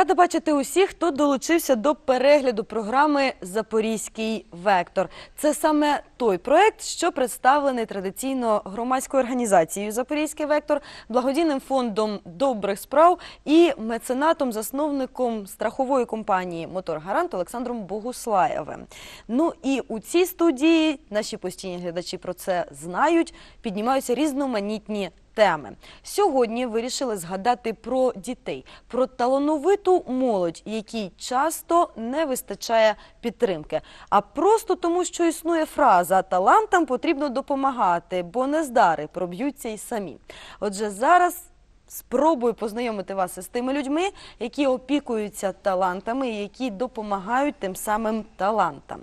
Рада бачити усіх, хто долучився до перегляду програми Запорізький вектор. Це саме той проект, що представлений традиційно громадською організацією Запорізький вектор, благодійним фондом добрих справ і меценатом, засновником страхової компанії Мотор Гарант Олександром Богуслаєвим. Ну і у цій студії наші постійні глядачі про це знають. Піднімаються різноманітні теми. Сьогодні вирішили згадати про дітей, про талановиту молодь, якій часто не вистачає підтримки. А просто тому, що існує фраза талантам потрібно допомагати, бо нездари проб'ються й самі. Отже, зараз. Спробую познайомити вас із тими людьми, які опікуються талантами, і які допомагають тим самим талантам.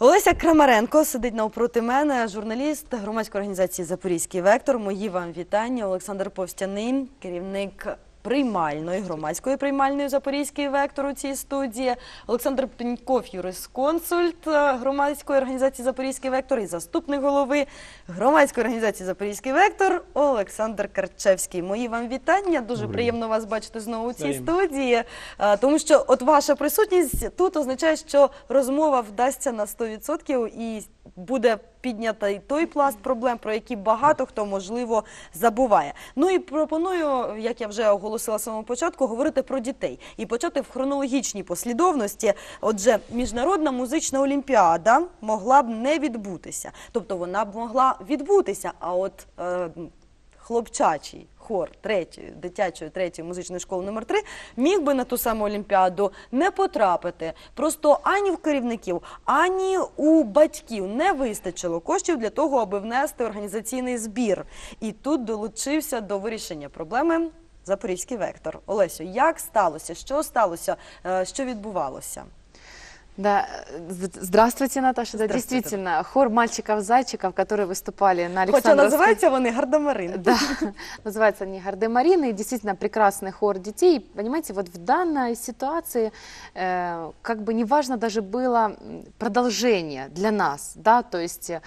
Олеся Крамаренко сидить навпроти мене, журналіст громадської організації Запорізький вектор. Мої вам вітання. Олександр Повстяний, керівник приймальної громадської приймальної Запорізький вектор у цій студії. Олександр Пеньков, юрисконсульт е, громадської організації Запорізький вектор і заступник голови громадської організації Запорізький вектор Олександр Карчевський. Мої вам вітання. Дуже Добрий приємно вас бачити знову у цій Взаємно. студії, е, тому що от ваша присутність тут означає, що розмова вдасться на 100% і буде піднятий той пласт проблем, про які багато хто можливо забуває. Ну і пропоную, як я вже оголосила з самого початку, говорити про дітей і почати в хронологічній послідовності. Отже, міжнародна музична олімпіада могла б не відбутися, тобто вона б могла відбутися. А от е, хлопчачий хор третьої дитячої третьої музичної школи номер 3 міг би на ту саму олімпіаду не потрапити. Просто ані в керівників, ані у батьків не вистачило коштів для того, аби внести організаційний збір. І тут долучився до вирішення проблеми. Запорізький вектор. Олесю, як сталося? Що сталося? Е, Що відбувалося? Да, э, з- здравствуйте, Наташа. Да, Здравствуйте. действительно, хор мальчиков-зайчиков, которые выступали на Александровской... називаються вони гардемарин. Да, называются они Гардемарины, и действительно прекрасный хор детей. Понимаете, вот в данной ситуации э, как бы неважно даже было продолжение для нас, да, то есть э,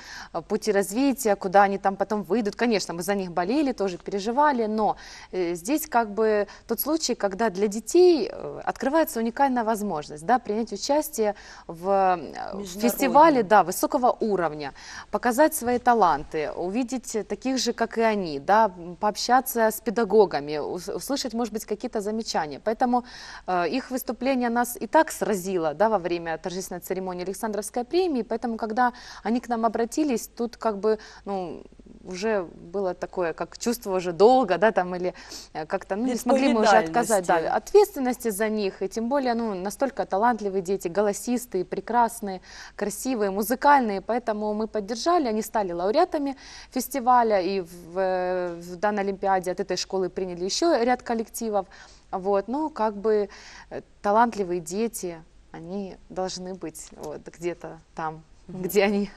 пути развития, куда они там потом выйдут. Конечно, мы за них болели, тоже переживали, но э, здесь как бы тот случай, когда для детей открывается уникальная возможность, да, принять участие в э, фестивале, да, высокого уровня, показать свои таланты, увидеть таких же, как и они, да, пообщаться с педагогами, ус- услышать, может быть, какие-то замечания. Поэтому э, их выступление нас и так сразило, да, во время торжественной церемонии Александровской премии, поэтому, когда они к нам обратились, тут как бы, ну, уже было такое, как чувство уже долго, да, там, или э, как-то, ну, не смогли мы уже отказать, да, Відповідальності. ответственности за них, и тем более, ну, настолько талантливые дети, голосистые, прекрасные, красивые, музыкальные, поэтому мы поддержали, они стали лауреатами фестиваля, и в, э, в данной Олимпиаде от этой школы приняли еще ряд коллективов, вот, ну, как бы э, талантливые дети, они должны быть вот где-то там, Где они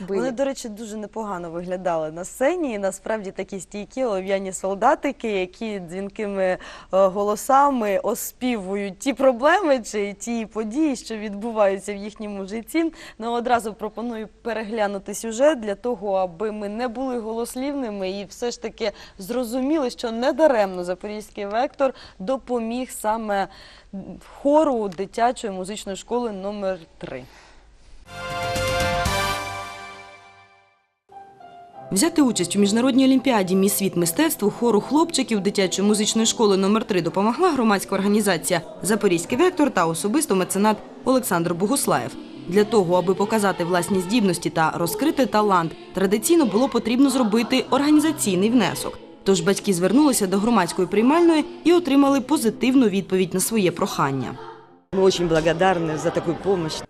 были. Вони, до речі, дуже непогано виглядали на сцені. І насправді такі стійкі олов'яні солдатики, які дзвінкими е, голосами оспівують ті проблеми чи ті події, що відбуваються в їхньому житті. Ну одразу пропоную переглянути сюжет для того, аби ми не були голослівними і все ж таки зрозуміли, що недаремно Запорізький вектор допоміг саме хору дитячої музичної школи номер 3 Взяти участь у міжнародній олімпіаді Міс світ мистецтву хору хлопчиків дитячої музичної школи номер 3 допомогла громадська організація Запорізький вектор та особисто меценат Олександр Богуслаєв. Для того, аби показати власні здібності та розкрити талант, традиційно було потрібно зробити організаційний внесок. Тож батьки звернулися до громадської приймальної і отримали позитивну відповідь на своє прохання. Мы очень благодарны за такую помощь.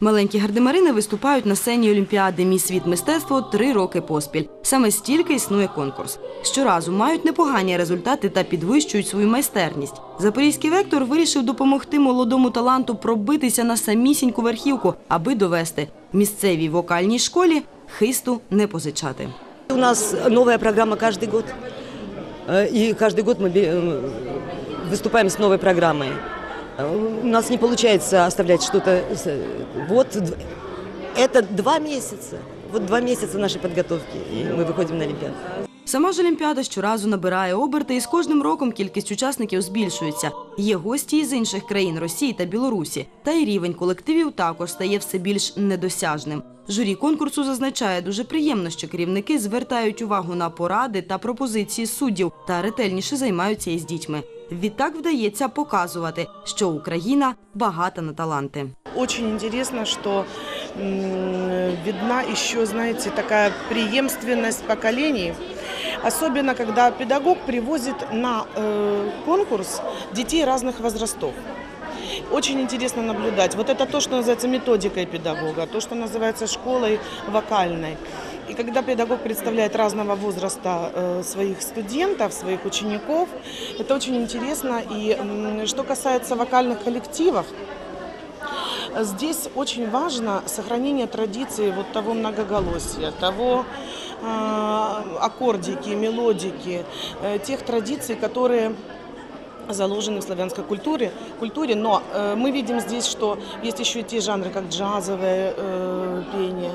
Маленькі гардемарини виступають на сцені Олімпіади Міс світ мистецтво три роки поспіль. Саме стільки існує конкурс. Щоразу мають непогані результати та підвищують свою майстерність. Запорізький вектор вирішив допомогти молодому таланту пробитися на самісіньку верхівку, аби довести місцевій вокальній школі хисту не позичати. У нас новая программа каждый год. Э, И каждый год мы бе- э, выступаем с новой программой. Э, У нас не получается оставлять что-то. с- Вот д- это два месяца. Вот два месяца нашей подготовки, и мы выходим на Олимпиаду. Сама ж Олімпіада щоразу набирає оберти, і з кожним роком кількість учасників збільшується. Є гості із інших країн Росії та Білорусі, та й рівень колективів також стає все більш недосяжним. Журі конкурсу зазначає дуже приємно, що керівники звертають увагу на поради та пропозиції суддів та ретельніше займаються із дітьми. Відтак вдається показувати, що Україна багата на таланти. Очень интересно, что м, видна еще, знаете, такая преемственность поколений. Особенно, когда педагог привозит на э, конкурс детей разных возрастов. Очень интересно наблюдать. Вот это то, что называется методикой педагога, то, что называется школой вокальной. И когда педагог представляет разного возраста э, своих студентов, своих учеников, это очень интересно. И м, что касается вокальных коллективов, Здесь очень важно сохранение традиции вот того многоголосия, того э, аккордики, мелодики, э, тех традиций, которые заложены в славянской культуре, культуре. но э, мы видим здесь, что есть еще и те жанры, как джазовое э, пение.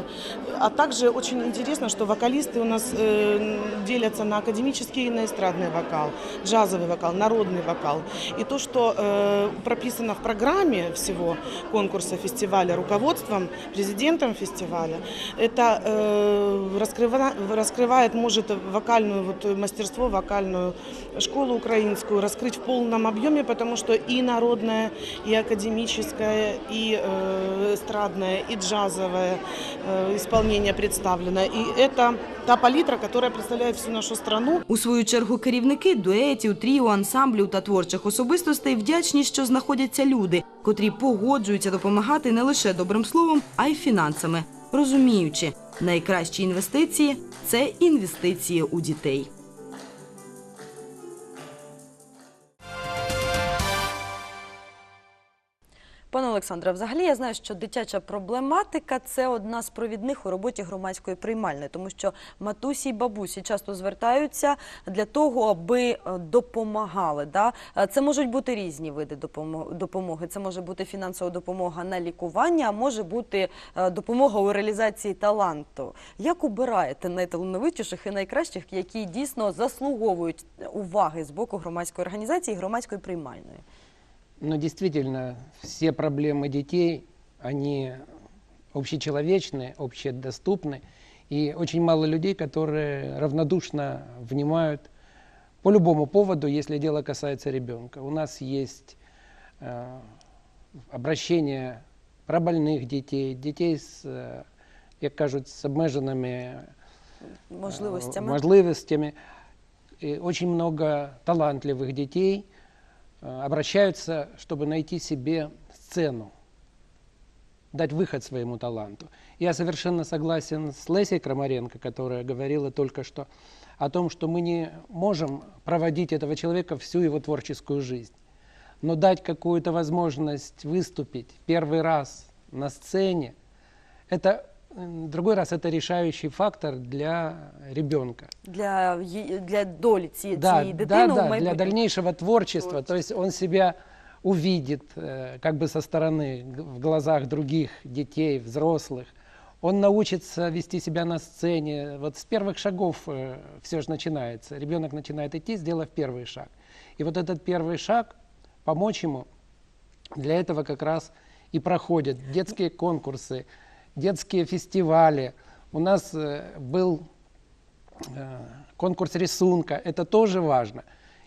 А также очень интересно, что вокалисты у нас э, делятся на академический и на эстрадный вокал, джазовый вокал, народный вокал. И то, что э, прописано в программе всего конкурса, фестиваля, руководством, президентом фестиваля, это э, раскрыва- раскрывает, может, вокальную вот, мастерство, вокальную школу украинскую раскрыть в полном объеме, потому что и народное, и академическое, и э, эстрадное, и джазовое э, исполнение представлено. И это та палитра, которая представляет всю нашу страну. У свою чергу керівники дуетів, тріо, ансамблів та творчих особистостей вдячні, що знаходяться люди, котрі погоджуються допомагати не лише добрим словом, а й фінансами, розуміючи, найкращі інвестиції це інвестиції у дітей. Пане Олександре, взагалі я знаю, що дитяча проблематика це одна з провідних у роботі громадської приймальної, тому що матусі й бабусі часто звертаються для того, аби е, допомагали. Е, Це можуть бути різні види допомо- допомоги. Це може бути фінансова допомога на лікування, а може бути е, допомога у реалізації таланту. Як обираєте найталановитіших і найкращих, які дійсно заслуговують уваги з боку громадської організації і громадської приймальної? Но действительно, все проблемы детей, они общечеловечные, общедоступны. И очень мало людей, которые равнодушно внимают по любому поводу, если дело касается ребенка. У нас есть э, обращение про больных детей, детей с, э, як кажуть, с обмеженными Можливостями? Э, можливостями. И очень много талантливых детей обращаются, чтобы найти себе сцену, дать выход своему таланту. Я совершенно согласен с Лесей Крамаренко, которая говорила только что о том, что мы не можем проводить этого человека всю его творческую жизнь, но дать какую-то возможность выступить первый раз на сцене, это другой раз это решающий фактор для ребенка. для, ї- для долі ці, Да, цієї дитини да, у да, для майбутньому. дальнейшего творчества. То есть он себя увидит э, как бы со стороны, г- в глазах других детей, взрослых. Он научится вести себя на сцене. Вот с первых шагов все же начинается. Ребенок начинает идти, сделав первый шаг. И вот этот первый шаг, помочь ему, для этого как раз и проходят детские конкурсы, детские фестивали. У нас э, был э, конкурс рисунка, это тоже важно.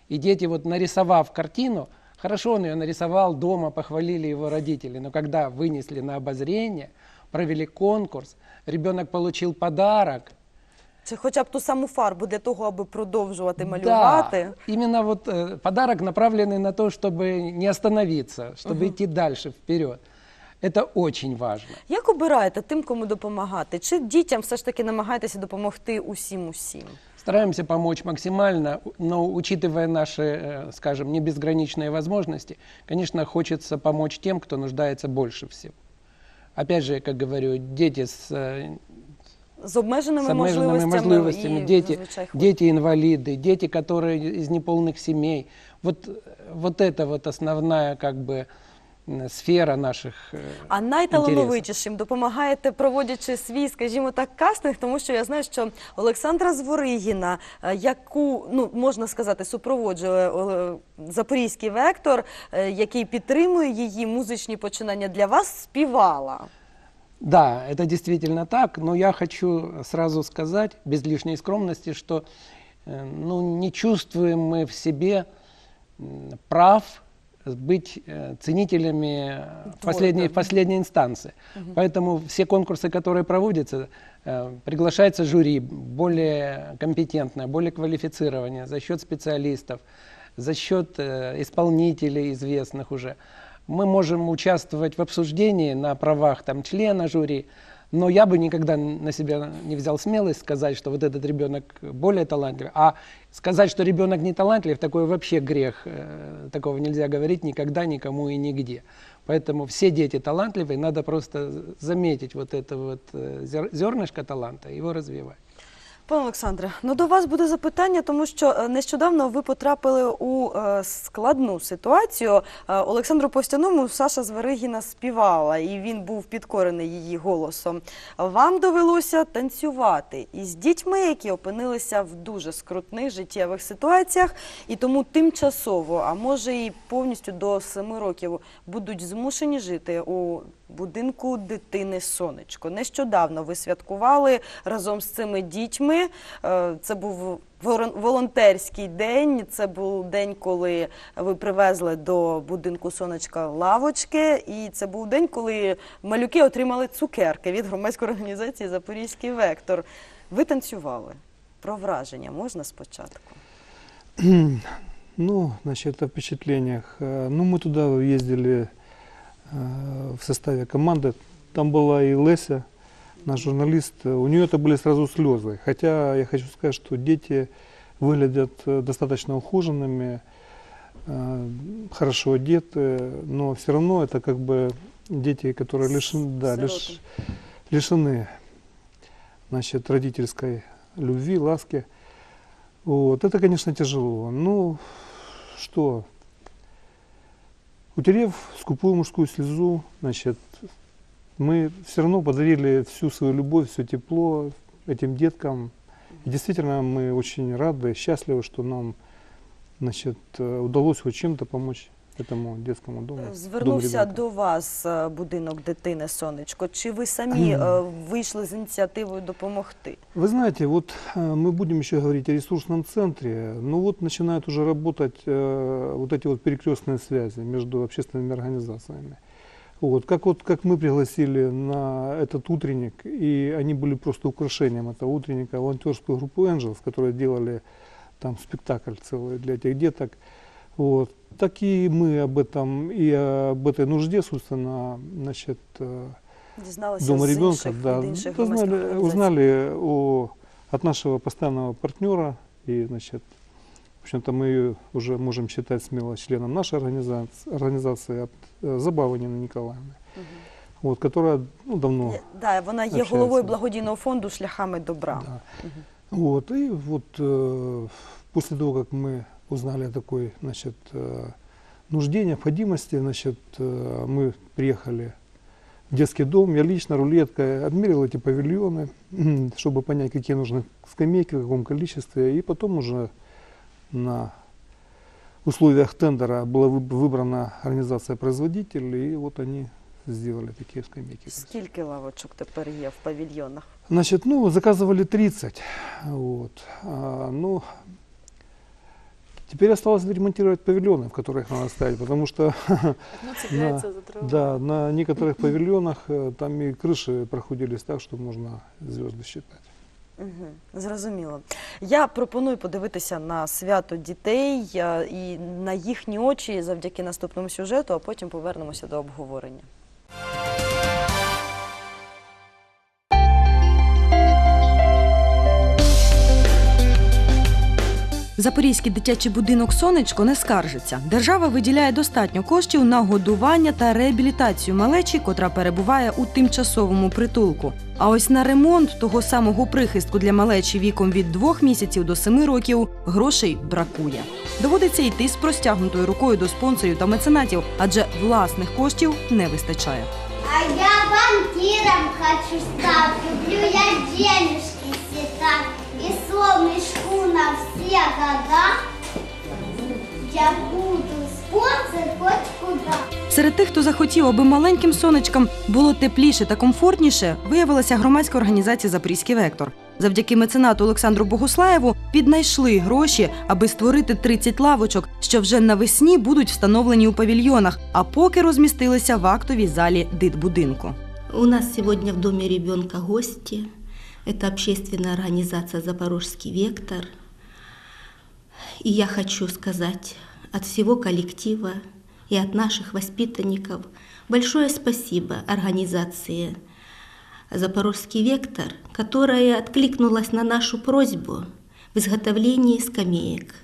И дети, вот нарисовав картину, хорошо он ее нарисовал дома, похвалили его родители, но когда вынесли на обозрение, провели конкурс, ребенок получил подарок. Чи хоча б ту саму фарбу для того, аби продовжувати малювати. Да, именно вот э, подарок направленный на то, чтобы не остановиться, чтобы идти дальше, вперед. Это очень важно. Як обираєте тим, кому допомагати? Чи дітям все ж таки намагаєтеся допомогти усім усім? Стараемся помочь максимально, но учитывая наши, э, скажем, не безграничные возможности, конечно, хочется помочь тем, кто нуждается больше всего. Опять же, как говорю, дети с, э, З обмеженими, с обмеженными можливостями, возможностями, і, дети, зазвичай, хворі. дети-инвалиды, дети, которые из неполных семей. Вот, вот это вот основная как бы м, сфера наших э, А найталановитішим допомагаєте, проводячи свій, скажімо так, кастинг, тому що я знаю, що Олександра Зворигіна, е, яку ну можна сказати, супроводжує е, запорізький вектор, е, який підтримує її музичні починання для вас, співала. Да, это действительно так, но я хочу сразу сказать, без лишней скромности, что э, ну, не чувствуем мы в себе м, прав быть э, ценителями э, последней, да. последней инстанции. Поэтому все конкурсы, которые проводятся, э, приглашается жюри более компетентное, более квалифицированное за счет специалистов, за счет исполнителей известных уже. Мы можем участвовать в обсуждении на правах там, члена жюри, но я бы никогда на себя не взял смелость сказать, что вот этот ребенок более талантлив. А сказать, что ребенок не талантлив, такой вообще грех. Э, Такого нельзя говорить никогда, никому и нигде. Поэтому все дети талантливые, надо просто заметить вот это вот э, зер- зернышко таланта, его развивать. Пане Олександре, ну до вас буде запитання, тому що е, нещодавно ви потрапили у е, складну ситуацію. Е, Олександру Повстяному Саша Зверигіна співала, і він був підкорений її голосом. Вам довелося танцювати із дітьми, які опинилися в дуже скрутних життєвих ситуаціях, і тому тимчасово, а може і повністю до семи років, будуть змушені жити у будинку дитини Сонечко. Нещодавно ви святкували разом з цими дітьми. Е, Це був волон- волонтерський день. Це був день, коли ви привезли до будинку сонечка лавочки. І це був день, коли малюки отримали цукерки від громадської організації Запорізький вектор. Ви танцювали. Про враження можна спочатку? Ну, значит, о впечатлениях. Э, Ну, мы туда ездили э, в составе команды. Там была и Леся, наш журналист. У нее это были сразу слезы. Хотя я хочу сказать, что дети выглядят э, достаточно ухоженными, э, хорошо одеты, но все равно это как бы дети, которые лишены, да, лиш- лишены значит, родительской любви, ласки. Вот. Это, конечно, тяжело. Ну, что, утерев скупую мужскую слезу, значит, мы все равно подарили всю свою любовь, все тепло этим деткам. И действительно, мы очень рады, счастливы, что нам значит, э, удалось хоть чем-то помочь этому детскому дому. дому Звернувся ребенка. до вас е, будинок дитини Сонечко. Чи ви самі е, вийшли з ініціативою допомогти? Вы знаете, вот э, мы будем еще говорить о ресурсном центре, но вот начинают уже работать э, вот эти вот перекрестные связи между общественными организациями. Вот, как вот как мы пригласили на этот утренник, и они были просто украшением этого утренника, волонтерскую группу Angels, которые делали там спектакль целый для этих деток. Вот. Так и мы об этом, и об этой нужде, собственно, значит, э, Дізналися Дома з ребенка, інших, да. від інших Ну, громадських узнали, організацій. узнали о, от нашего постоянного партнера, и, значит, в общем-то, мы ее уже можем считать смело членом нашей организации, организации от э, Забавы Нины Николаевны, Мгм. вот, которая ну, давно... Є- Да, вона є общається. головою благодійного фонду шляхами добра. Да. Вот, и вот э, после того, как мы узнали о такой, значит, э, нужде, необходимости, значит, э, мы приехали в детский дом, я лично рулеткой обмерил эти павильоны, чтобы понять, какие нужны скамейки, в каком количестве, и потом уже на условиях тендера была выб- выбрана организация-производитель, и вот они сделали такие скамейки. Скільки лавочок тепер є в павільйонах? Значит, ну, заказывали 30. Вот. А, ну, теперь осталось ремонтировать павильоны, в которых надо ставить, потому что Ну, цепляется да, на некоторых павильонах э, там и крыши проходились так, что можно звезды считать. Угу, зрозуміло. Я пропоную подивитися на свято дітей е, і на їхні очі завдяки наступному сюжету, а потім повернемося до обговорення. Запорізький дитячий будинок Сонечко не скаржиться. Держава виділяє достатньо коштів на годування та реабілітацію малечі, котра перебуває у тимчасовому притулку. А ось на ремонт того самого прихистку для малечі віком від двох місяців до семи років грошей бракує. доводиться йти з простягнутою рукою до спонсорів та меценатів, адже власних коштів не вистачає. А я банкиром хочу стать. Люблю я денежки считать. И солнышку на все года. Я буду спонсор хоть куда. Серед тих, хто захотів, аби маленьким сонечкам було тепліше та комфортніше, виявилася громадська організація Запорізький вектор. Завдяки меценату Олександру Богуслаєву піднайшли гроші, аби створити 30 лавочок, що вже навесні будуть встановлені у павільйонах, а поки розмістилися в актовій залі дитбудинку. У нас сегодня в Доме ребенка гости. Это общественная организация «Запорожский вектор». И я хочу сказать от всего коллектива и от наших воспитанников большое спасибо организации «Запорожский вектор», которая откликнулась на нашу просьбу в изготовлении скамеек.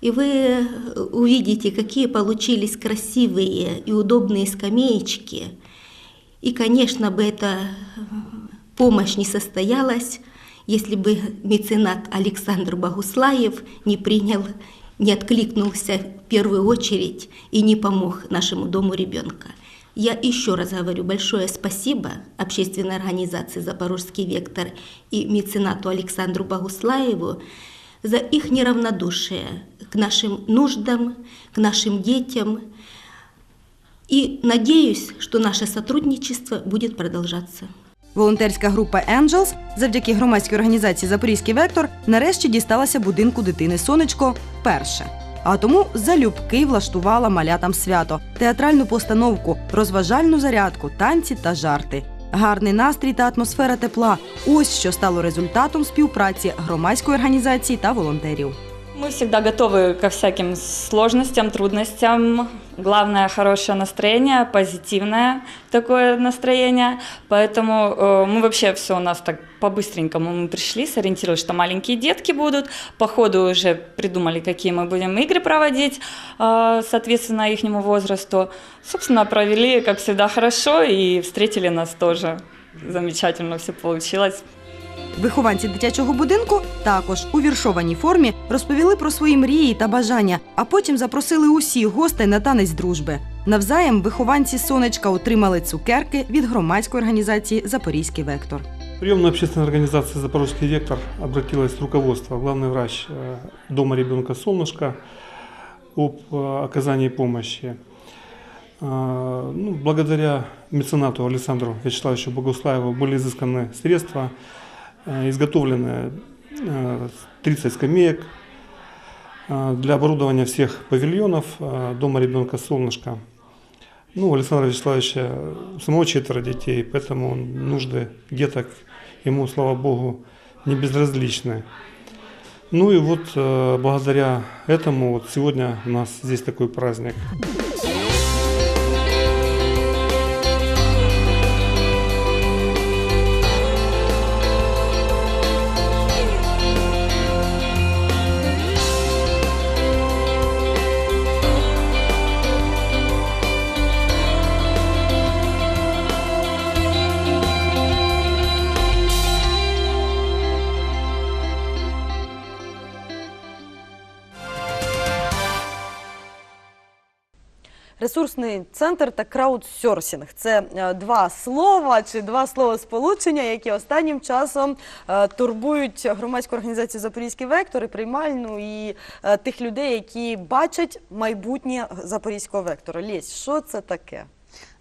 И вы увидите, какие получились красивые и удобные скамеечки. И, конечно, бы эта помощь не состоялась, если бы меценат Александр Богуслаев не принял, не откликнулся в первую очередь и не помог нашему дому ребенка. Я еще раз говорю большое спасибо общественной организации «Запорожский вектор» и меценату Александру Богуслаеву за их неравнодушие к нашим нуждам, к нашим детям. И надеюсь, что наше сотрудничество будет продолжаться. Волонтерська група Angels завдяки громадській організації Запорізький вектор нарешті дісталася будинку дитини Сонечко перше. А тому залюбки влаштувала малятам свято, театральну постановку, розважальну зарядку, танці та жарти. Гарний настрій та атмосфера тепла ось що стало результатом співпраці громадської організації та волонтерів. Мы всегда готовы ко всяким сложностям, трудностям. Главное хорошее настроение, позитивное такое настроение. Поэтому э, мы вообще все у нас так по-быстренькому мы пришли, сориентировались, что маленькие детки будут. По ходу уже придумали, какие мы будем игры проводить, э, соответственно, их возрасту. Собственно, провели, как всегда, хорошо и встретили нас тоже. Замечательно все получилось. Вихованці дитячого будинку також у віршованій формі розповіли про свої мрії та бажання, а потім запросили усіх гостей на танець дружби. Навзаєм вихованці сонечка отримали цукерки від громадської організації Запорізький вектор. Приемная общественная организация «Запорожский вектор» обратилась в руководство, главный врач э, Дома ребенка «Солнышко» об э, оказании помощи. А, Ну, благодаря меценату Александру Вячеславовичу Богуслаеву были изысканы средства, э, изготовлены э, 30 скамеек э, для оборудования всех павильонов э, Дома ребенка «Солнышко». Ну, у Александра Вячеславовича самого четверо детей, поэтому нужды деток ему, слава богу, не безразличны. Ну и вот э, благодаря этому вот сегодня у нас здесь такой праздник. Ресурсний центр та краудсорсінг це е, два слова чи два слова сполучення, які останнім часом е, турбують громадську організацію Запорізький вектор і приймальну і е, тих людей, які бачать майбутнє запорізького вектора. Лесь, що це таке?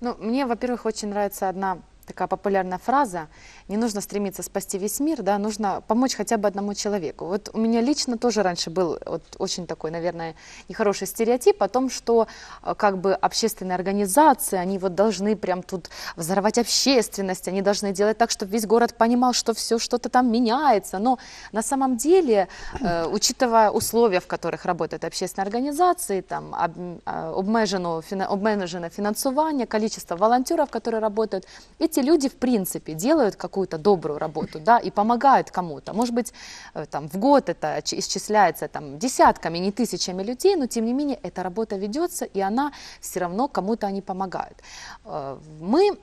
Ну, мне, во-первых, очень нравится одна такая популярная фраза. Не нужно стремиться спасти весь мир, да, нужно помочь хотя бы одному человеку. Вот у меня лично тоже раньше был вот очень такой, наверное, нехороший стереотип о том, что э, как бы общественные организации, они вот должны прям тут взорвать общественность, они должны делать так, чтобы весь город понимал, что все что-то там меняется. Но на самом деле, э, учитывая условия, в которых работают общественные организации, там об- а, обмежено, фина- обмежено финансование, количество волонтеров, которые работают, эти люди, в принципе, делают какую-то добрую работу, да, и помогают кому-то. Может быть, э, там, в год это исчисляется там, десятками, не тысячами людей, но, тем не менее, эта работа ведется, и она все равно кому-то они помогают. Э, Мы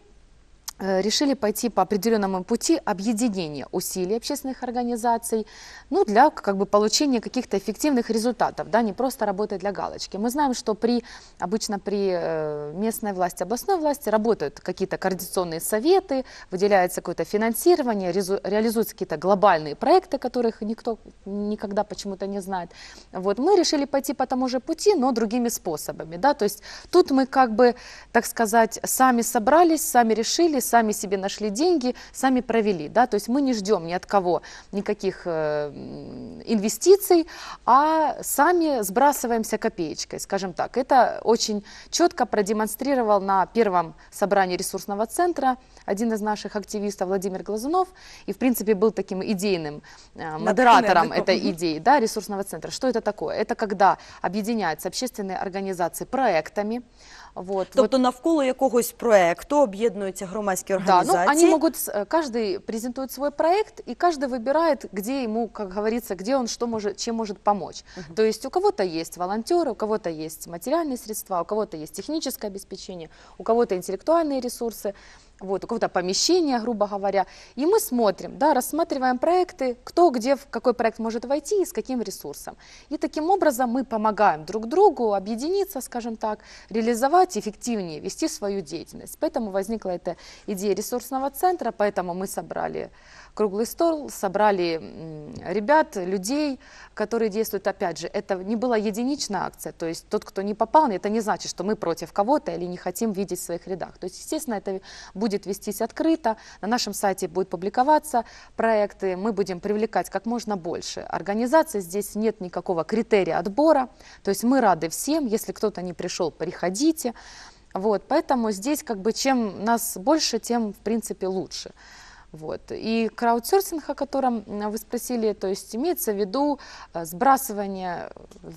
решили пойти по определенному пути объединения усилий общественных организаций, ну, для как бы получения каких-то эффективных результатов, да, не просто работать для галочки. Мы знаем, что при, обычно при э, местной власти, областной власти работают какие-то координационные советы, выделяется какое-то финансирование, реализуются какие-то глобальные проекты, которых никто никогда почему-то не знает. Вот, мы решили пойти по тому же пути, но другими способами, да, то есть тут мы как бы, так сказать, сами собрались, сами решили, сами себе нашли деньги, сами провели, да, то есть мы не ждем ни от кого никаких э, инвестиций, а сами сбрасываемся копеечкой, скажем так. Это очень четко продемонстрировал на первом собрании ресурсного центра один из наших активистов Владимир Глазунов, и в принципе был таким идейным э, модератором этой идеи, да, ресурсного центра. Что это такое? Это когда объединяются общественные организации проектами, вот, Тобто навколо якогось проекту об'єднуються громадські да, ну, організації. они могут, с- э, каждый презентует свой проект, и каждый выбирает, где ему, как говорится, где он что может, чем может помочь. То есть у кого-то есть волонтеры, у кого-то есть материальные средства, у кого-то есть техническое обеспечение, у кого-то интеллектуальные ресурсы, вот, у кого-то помещение, грубо говоря. И мы смотрим, да, рассматриваем проекты, кто где в какой проект может войти и с каким ресурсом. И таким образом мы помогаем друг другу объединиться, скажем так, реализовать эффективнее, вести свою деятельность. Поэтому возникла эта идея ресурсного центра, поэтому мы собрали круглый стол, собрали ребят, людей, которые действуют, опять же, это не была единичная акция, то есть тот, кто не попал, это не значит, что мы против кого-то или не хотим видеть в своих рядах. То есть, естественно, это будет вестись открыто, на нашем сайте будет публиковаться проекты, мы будем привлекать как можно больше организаций, здесь нет никакого критерия отбора, то есть мы рады всем, если кто-то не пришел, приходите, вот, поэтому здесь как бы чем нас больше, тем в принципе лучше. Вот. И краудсорсинг, о котором вы спросили, то есть имеется в виду э, сбрасывание,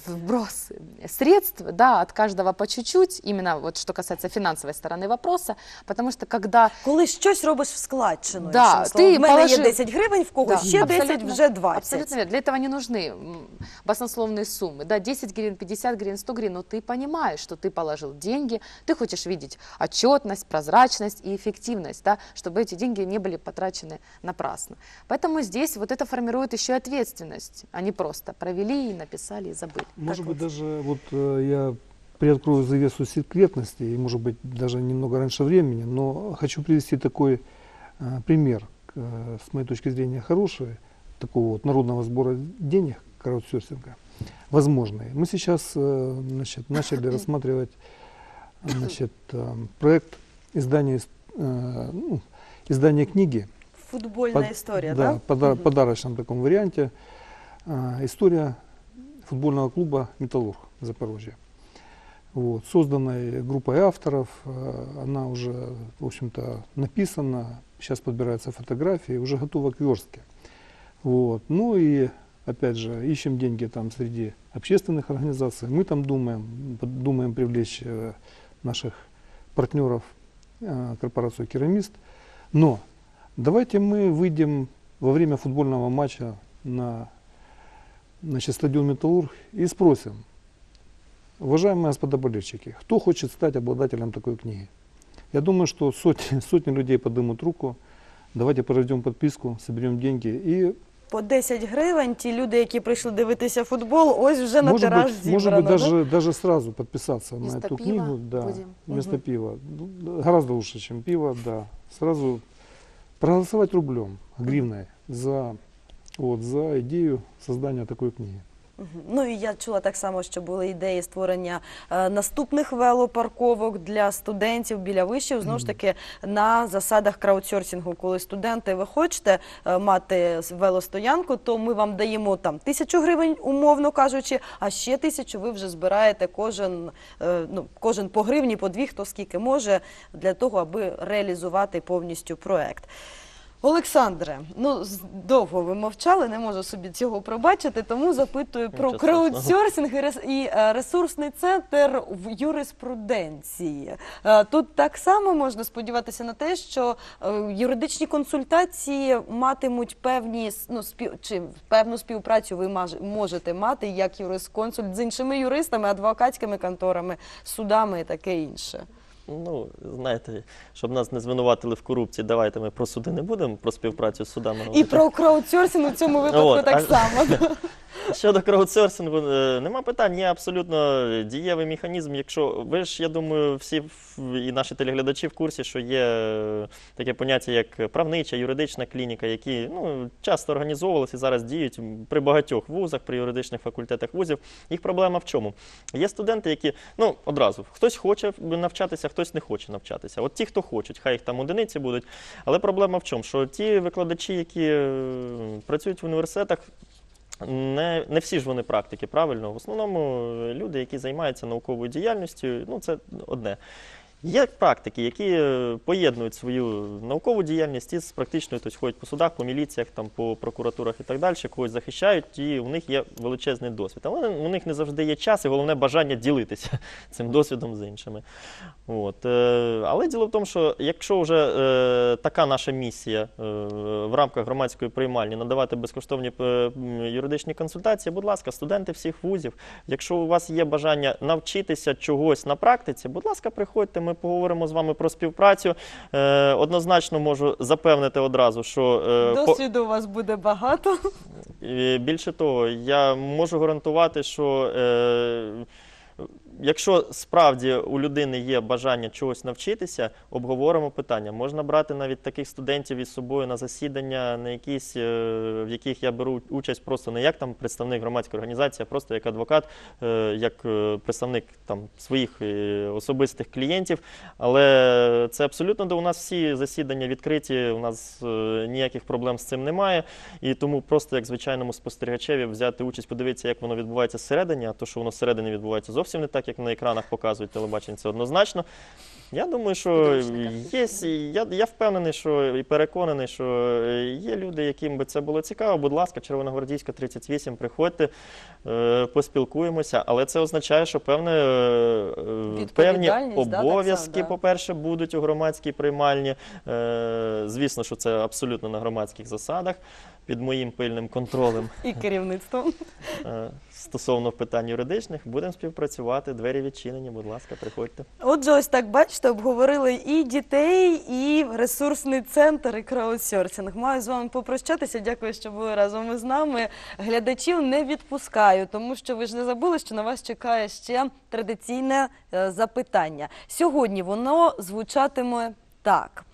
вброс средств да, от каждого по чуть-чуть, именно вот что касается финансовой стороны вопроса, потому что когда Коли щось робиш в складчину, Да, ти в мене є положив- 10 гривень, в когось Да, ще 10, абсолютно- вже 20. Абсолютно верно. Для этого не нужны баснословные суммы. Да, 10 гривен, 50 гривен, 100 гривен, но ты понимаешь, что ты положил деньги, ты хочешь видеть отчетность, прозрачность и эффективность, да, чтобы эти деньги не были потрачены напрасно. Поэтому здесь вот это формирует еще ответственность, а не просто провели и написали и забыли. Может быть, даже вот э, я приоткрою завесу секретности, и, может быть, даже немного раньше времени, но хочу привести такой э, пример, э, с моей точки зрения, хороший, такого вот народного сбора денег, краудсерфинга, возможный. Мы сейчас э, значит, начали рассматривать значит, э, проект издания, э, ну, издания книги Футбольна под- історія, да, так? пода- Мгм. подарочном таком варианте. А, история футбольного клуба «Металлург» Запорожье. Вот, созданной группой авторов, э, она уже, в общем-то, написана, сейчас подбираются фотографии, уже готова к верстке. Вот. Ну и, опять же, ищем деньги там среди общественных организаций. Мы там думаем, думаем привлечь э, наших партнеров, э, корпорацию «Керамист». Но давайте мы выйдем во время футбольного матча на значит, стадион «Металлург» и спросим, уважаемые господа болельщики, кто хочет стать обладателем такой книги? Я думаю, что сотни, сотни людей поднимут руку, давайте проведем подписку, соберем деньги и По 10 гривень ті люди, які прийшли дивитися футбол, ось вже на может тираж быть, зібрано. может быть да? даже, даже сразу подписаться Вместо на эту пива книгу. Да, будем. вместо Мгм. пива. Ну, да, Гораздо лучше, чем пиво, да. Сразу проголосовать рублем, гривной за, вот, за идею создания такой книги. Ну і я чула так само, що були ідеї створення е, наступних велопарковок для студентів біля вишів. Знову ж таки на засадах краудсорсингу. Коли студенти, ви хочете е, мати велостоянку, то ми вам даємо там тисячу гривень, умовно кажучи, а ще тисячу ви вже збираєте кожен, е, ну кожен по гривні, по дві, хто скільки може, для того, аби реалізувати повністю проект. Олександре, ну з- довго ви мовчали, не можу собі цього пробачити, тому запитую про Нічого страшного. краудсорсинг і рес- і е, ресурсний центр в юриспруденції. Е, Тут так само можна сподіватися на те, що е, юридичні консультації матимуть певні с- ну, спів, чи певну співпрацю ви маж- можете мати як юрисконсульт з іншими юристами, адвокатськими конторами, судами і таке інше. Ну, знаєте, щоб нас не звинуватили в корупції, давайте ми про суди не будемо, про співпрацю з судами. І говорити. про краудсорсинг у цьому випадку От, так а- само. Щодо краудсорсингу, е, нема питань, є абсолютно дієвий механізм. Якщо ви ж, я думаю, всі і наші телеглядачі в курсі, що є е, таке поняття, як правнича, юридична клініка, які ну, часто організовувалися і зараз діють при багатьох вузах, при юридичних факультетах вузів. Їх проблема в чому? Є студенти, які ну одразу хтось хоче навчатися, хтось не хоче навчатися. От ті, хто хочуть, хай їх там одиниці будуть. Але проблема в чому? Що ті викладачі, які е, працюють в університетах, не, не всі ж вони практики, правильно. В основному е, люди, які займаються науковою діяльністю, ну це одне. Є практики, які е, поєднують свою наукову діяльність із практичною, тобто ходять по судах, по міліціях, там, по прокуратурах і так далі, когось захищають, і у них є величезний досвід. Але у них не завжди є час і головне бажання ділитися цим досвідом з іншими. От. е, Але діло в тому, що якщо вже е, така наша місія в рамках громадської приймальні надавати безкоштовні юридичні консультації, будь ласка, студенти всіх вузів, якщо у вас є бажання навчитися чогось на практиці, будь ласка, приходьте, ми поговоримо з вами про співпрацю. Е, Однозначно можу запевнити одразу, що е, по- Досвіду у вас буде багато. Е, Більше того, я можу гарантувати, що якщо справді у людини є бажання чогось навчитися, обговоримо питання. Можна брати навіть таких студентів із собою на засідання, на якісь, е, в яких я беру участь просто не як там представник громадської організації, а просто як адвокат, е, як е, представник там своїх особистих клієнтів. Але це абсолютно де у нас всі засідання відкриті, у нас ніяких проблем з цим немає. І тому просто як звичайному спостерігачеві взяти участь, подивитися, як воно відбувається всередині, а то, що воно всередині відбувається зовсім не так, як на екранах показують телебачення, це однозначно. Я думаю, що є, я, я впевнений, що і переконаний, що е, є люди, яким би це було цікаво. Будь ласка, Червоногвардійська 38, приходьте, е, поспілкуємося, але це означає, що певне, е, певні так обов'язки, да. по-перше, будуть у громадській приймальні. Звісно, що це абсолютно на громадських засадах, під моїм пильним контролем. І керівництвом. Стосовно питань юридичних, будемо співпрацювати. Двері відчинені, будь ласка, приходьте. Отже, ось так бачите, обговорили і дітей, і ресурсний центр, і краудсорсинг. Маю з вами попрощатися. Дякую, що були разом із нами. Глядачів не відпускаю, тому що ви ж не забули, що на вас чекає ще традиційне е, запитання. Сьогодні воно звучатиме так.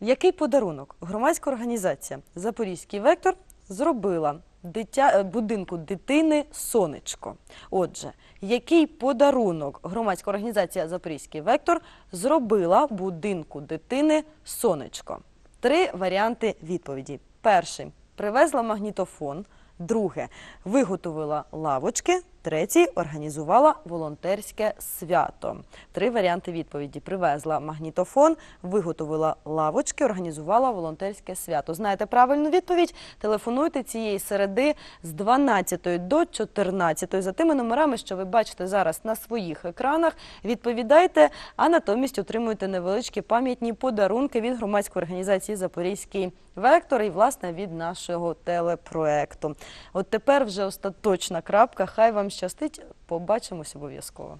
Який подарунок громадська організація Запорізький вектор зробила дитя, е, будинку дитини сонечко? Отже, який подарунок громадська організація Запорізький вектор зробила будинку дитини сонечко? Три варіанти відповіді. Перший привезла магнітофон. Друге виготовила лавочки. Третій організувала волонтерське свято. Три варіанти відповіді: привезла магнітофон, виготовила лавочки, організувала волонтерське свято. Знаєте правильну відповідь? Телефонуйте цієї середи з 12 до 14 за тими номерами, що ви бачите зараз на своїх екранах. Відповідайте, а натомість отримуєте невеличкі пам'ятні подарунки від громадської організації Запорізький вектор і власне від нашого телепроекту. От тепер вже остаточна крапка. Хай вам щастить. Побачимось обов'язково.